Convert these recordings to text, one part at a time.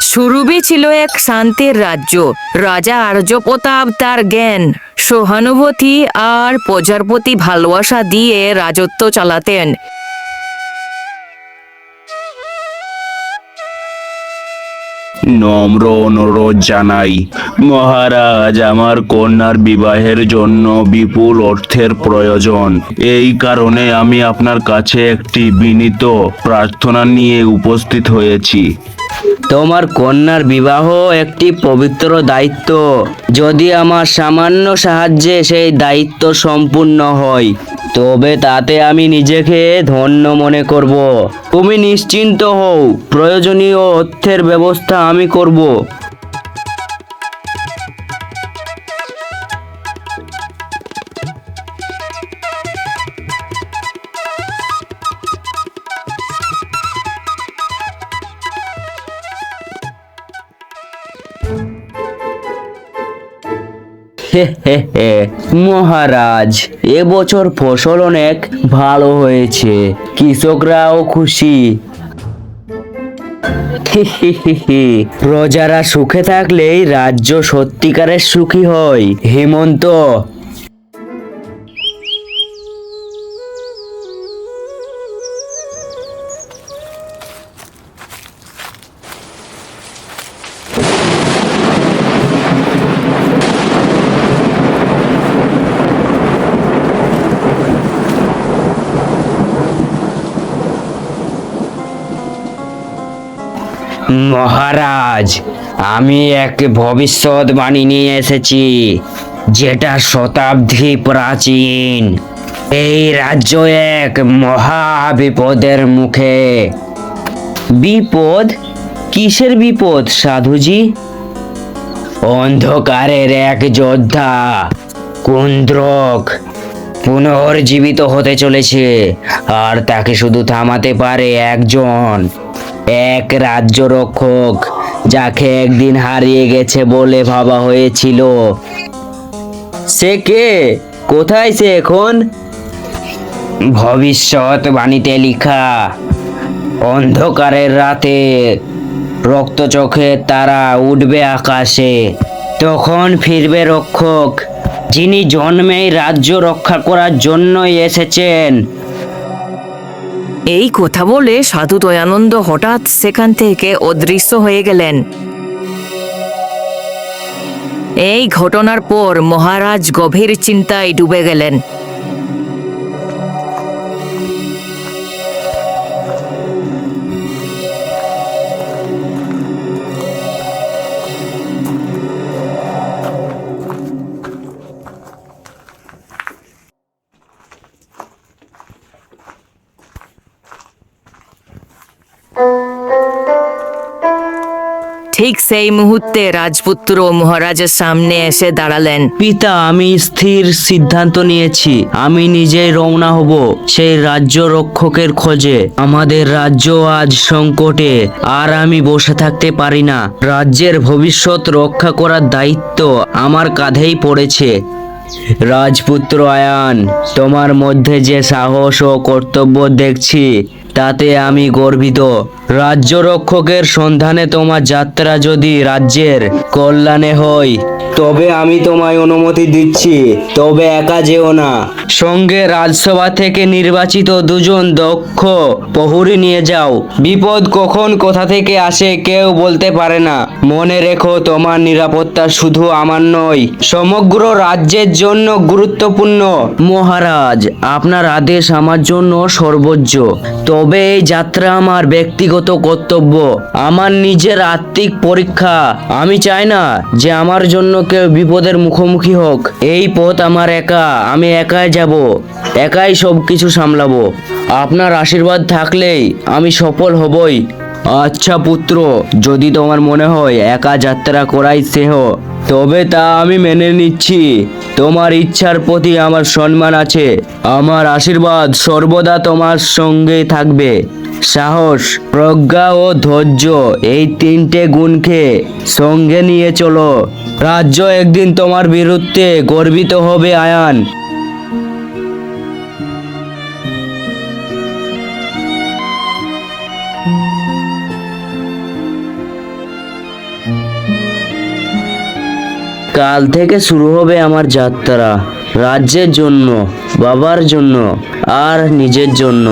সুরভি ছিল এক শান্তির রাজ্য। রাজা আর্য প্রতাপ তার জ্ঞান, সহানুভূতি আর প্রজার প্রতি ভালোবাসা দিয়ে রাজত্ব চালাতেন। নম্র অনুরোধ জানাই। মহারাজ, আমার কন্যার বিবাহের জন্য বিপুল অর্থের প্রয়োজন। এই কারণে আমি আপনার কাছে একটি বিনীত প্রার্থনা নিয়ে উপস্থিত হয়েছি। তোমার কন্যার বিবাহ একটি পবিত্র দায়িত্ব। যদি আমার সামান্য সাহায্যে সেই দায়িত্ব সম্পূর্ণ হয় তবে তাতে আমি নিজেকে ধন্য মনে করব। তুমি নিশ্চিন্ত হও প্রয়োজনীয় অর্থের ব্যবস্থা আমি করব। হে হে হে, মহারাজ। এবছর ফসল অনেক ভালো হয়েছে কৃষকরাও খুশি। প্রজারা সুখে থাকলেই রাজ্য সত্যিকারের সুখী হয় হেমন্ত মহারাজ, আমি এক ভবিষ্যৎবাণী নিয়ে এসেছি, যেটা শতাব্দী প্রাচীন। এই রাজ্য এক মহা বিপদের মুখে। বিপদ? কিসের বিপদ, সাধুজি? অন্ধকারের এক যোদ্ধা, কুন্দ্রক, পুনর্জীবিত হতে চলেছে, আর তাকে শুধু থামাতে পারে একজন। এক রাজ্য রক্ষক, যাকে একদিন হারিয়ে গেছে বলে ভাবা হয়েছিল। সে কে? কোথায় সে এখন? ভবিষ্যৎ বাণীতে লিখা, অন্ধকারের রাতে রক্ত চোখে তারা উঠবে আকাশে। তখন ফিরবে রক্ষক, যিনি জন্মেই রাজ্য রক্ষা করার জন্যই এসেছেন। এই কথা বলে সাধু দয়ানন্দ হঠাৎ সেখান থেকে অদৃশ্য হয়ে গেলেন। এই ঘটনার পর মহারাজ গভীর চিন্তায় ডুবে গেলেন। ঠিক সেই মুহূর্তে রাজপুত্র মহারাজের সামনে এসে দাঁড়ালেন। পিতা, আমি স্থির সিদ্ধান্ত নিয়েছি। আমি নিজেই রওনা হব সেই রাজ্য রক্ষকের খোঁজে। আমাদের রাজ্য আজ সংকটে, আর আমি বসে থাকতে পারি না। রাজ্যের ভবিষ্যৎ রক্ষা করার দায়িত্ব আমার কাঁধেই পড়েছে। রাজপুত্র আয়ান, তোমার মধ্যে যে সাহস ও কর্তব্য দেখছি তাতে আমি গর্বিত। রাজ্য রক্ষকের সন্ধানে তোমার যাত্রা যদি রাজ্যের কল্যাণে হয়, তবে আমি তোমায় অনুমতি দিচ্ছি, তবে একা যেও না। সঙ্গে রাজসভা থেকে নির্বাচিত দুজন দক্ষ প্রহরী নিয়ে যাও। বিপদ কখন কোথা থেকে আসে কেউ বলতে পারে না। মনে রেখো, তোমার নিরাপত্তা শুধু আমার নয়, সমগ্র রাজ্যের জন্য গুরুত্বপূর্ণ। মহারাজ, আপনার আদেশ আমার জন্য সর্বোচ্চ। তবে এই যাত্রা আমার ব্যক্তিগত কর্তব্য। আমার নিজের আত্মিক পরীক্ষা। আমি চাই না যে আমার জন্য কেউ বিপদের মুখোমুখি হোক। এই পথ আমার একা। আমি একাই যাব। একাই সব কিছু সামলাবো। আপনার আশীর্বাদ থাকলেই আমি সফল হবই। আচ্ছা পুত্র, যদি তোমার মনে হয় একা যাত্রা করাই সেহ তবে তা আমি মেনে নিচ্ছি। তোমার ইচ্ছার প্রতি আমার সম্মান আছে। আমার আশীর্বাদ সর্বদা তোমার সঙ্গে থাকবে। সাহস, প্রজ্ঞা ও ধৈর্য এই তিনটে গুণকে সঙ্গে নিয়ে চলো। রাজ্য একদিন তোমার বিরুদ্ধে গর্বিত হবে, আয়ান। কাল থেকে শুরু হবে আমার যাত্রা রাজ্যের জন্য বাবার জন্য আর নিজের জন্য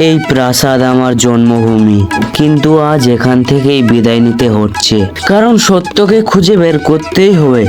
এই প্রাসাদ আমার জন্মভূমি। কিন্তু আজ এখান থেকেই বিদায় নিতে হচ্ছে। কারণ সত্যকে খুঁজে বের করতেই হবে।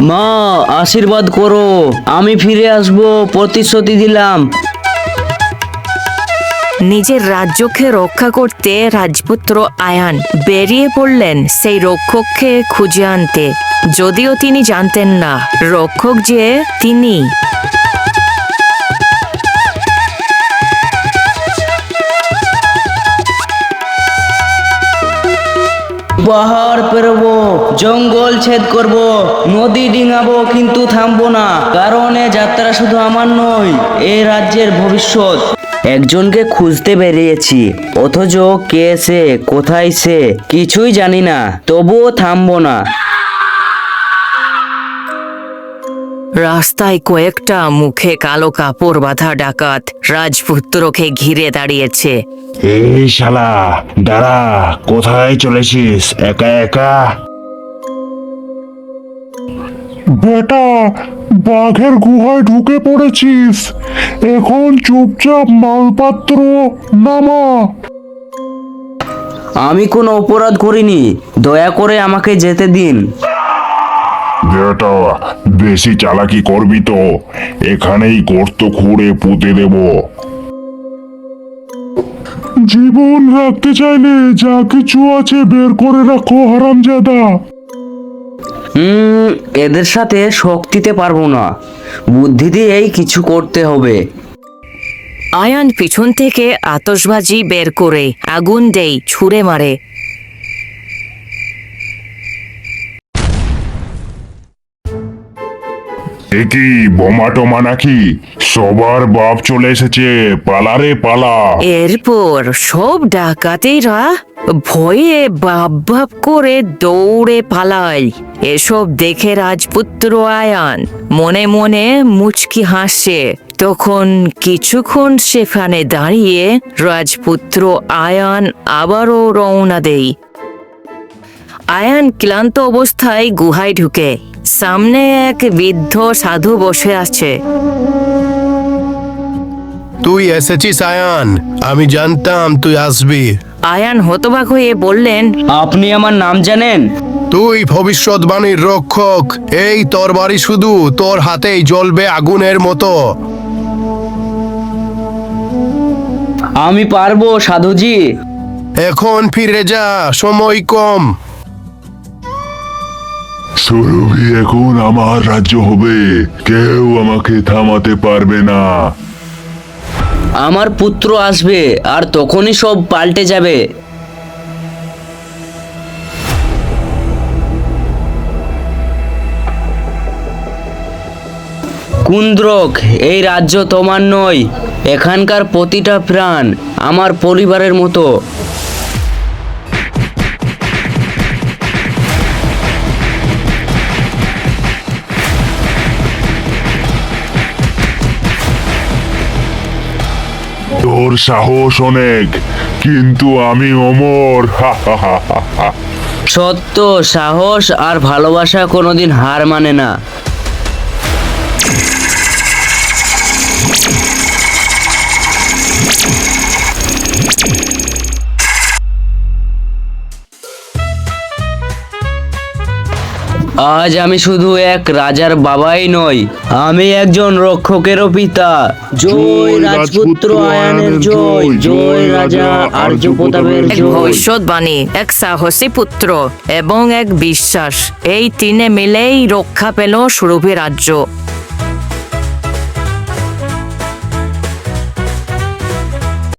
মা, আশীর্বাদ করো। আমি ফিরে আসব, প্রতিশ্রুতি দিলাম। নিজের রাজ্যকে রক্ষা করতে রাজপুত্র আয়ান বেরিয়ে পড়লেন সেই রক্ষককে খুঁজে আনতে। যদিও তিনি জানতেন না, রক্ষক যে তিনি। পাহাড় পেরোবো, জঙ্গল ছেদ করব, নদী ডিঙাবো, কিন্তু থামবো না। কারণ এ যাত্রা শুধু আমার নয় এই রাজ্যের ভবিষ্যৎ। একজনকে খুঁজতে বেরিয়েছি। অথচ কে সে কোথায় সে কিছুই জানি না। তবুও থামবো না। রাস্তায় কয়েকটা মুখে কালো কাপড় বাঁধা ডাকাত রাজপুত্রকে ঘিরে দাঁড়িয়েছে। এই শালা দাঁড়া কোথায় চলেছিস? একা একা? বেটা বাঘের গুহায় ঢুকে পড়েছিস। এখন চুপচাপ মালপাত্র নামা। আমি কোনো অপরাধ করিনি। দয়া করে আমাকে যেতে দিন। বেটা বেশি চালাকি করবি তো। এখানেই গর্ত খুঁড়ে পুঁতে দেব। জীবন রাখতে চাইলে যা কিছু আছে বের করে রাখো হারামজাদা। এদের সাথে শক্তিতে পারব না। বুদ্ধি দিয়েই কিছু করতে হবে। আয়ান পিছন থেকে আতশবাজি বের করে আগুন দেই ছুঁড়ে মারে। এ কি বোমা টোমা নাকি? সবার বাপ চলে এসেছে পালারে পালা। এরপর সব ডাকাতেরা ভয়ে বাপ বাপ করে দৌড়ে পালায় এসব দেখে রাজপুত্র আয়ান মনে মনে মুচকি হাসছে তখন কিছুক্ষণ সেখানে দাঁড়িয়ে রাজপুত্র আয়ান আবারও রওনা দেই আয়ান ক্লান্ত অবস্থায় গুহায় ঢুকে। সামনে এক বৃদ্ধ সাধু বসে আছে। তুই এসেছিস আয়ান। আমি জানতাম তুই আসবি। আয়ান হতবাক হয়ে বললেন আপনি আমার নাম জানেন? তুই ভবিষ্যৎবাণীর রক্ষক। এই তোর বাড়ি শুধু তোর হাতেই জ্বলবে আগুনের মতো। আমি পারব সাধুজি। এখন ফিরে যা সময় কম। সুরভি এখন আমার রাজ্য হবে। কেউ আমাকে থামাতে পারবে না। আমার পুত্র আসবে আর তখনই সব পাল্টে যাবে। কুন্দ্রক, এই রাজ্য তোমার নয়, এখানকার প্রতিটা প্রাণ আমার পরিবারের মতো। তোর সাহস অনেক কিন্তু আমি অমর। সত্য সাহস আর ভালোবাসা কোনোদিন হার মানে না আজ আমি শুধু এক রাজার বাবাই নই আমি একজন রক্ষকেরও পিতা। জয় রাজপুত্র আয়ানের জয় জয় রাজা আর্য প্রতাপের এক জয়। ভবিষ্যৎবাণী এক সাহসী পুত্র এবং এক বিশ্বাস। এই তিনে মিলেই রক্ষা পেল সুরভি রাজ্য।